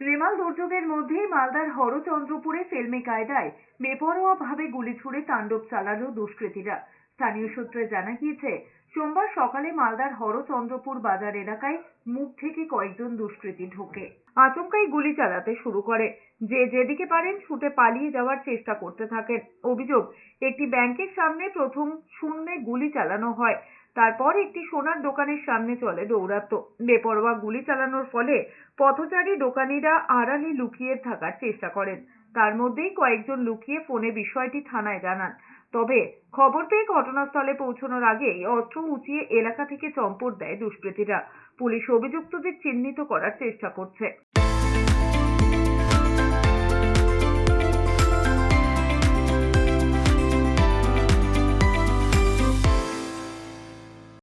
মালদার হরচন্দ্রপুরে ফিল্মি কায়দায় বেপরোয়াভাবে গুলি ছুড়ে তাণ্ডব চালালো দুষ্কৃতীরা। স্থানীয় সূত্রে জানা গিয়েছে, সোমবার সকালে মালদার হরচন্দ্রপুর বাজার এলাকায় মুখ থেকে কয়েকজন দুষ্কৃতী ঢোকে। আচমকাই গুলি চালাতে শুরু করে। যে যেদিকে পারেন ছুটে পালিয়ে যাওয়ার চেষ্টা করতে থাকেন। অভিযোগ, একটি ব্যাংকের সামনে প্রথম শূন্যে গুলি চালানো হয়। তারপর একটি সোনার দোকানের সামনে চলে দৌরাত্ম বেপরোয়া গুলি চালানোর ফলে পথচারী দোকানিরা আড়ালে লুকিয়ে থাকার চেষ্টা করেন। তার মধ্যেই কয়েকজন লুকিয়ে ফোনে বিষয়টি থানায় জানান। তবে খবর পেয়ে ঘটনাস্থলে পৌঁছানোর আগেই অস্ত্র উঁচিয়ে এলাকা থেকে চম্পট দেয় দুষ্কৃতীরা। পুলিশ অভিযুক্তদের চিহ্নিত করার চেষ্টা করছে।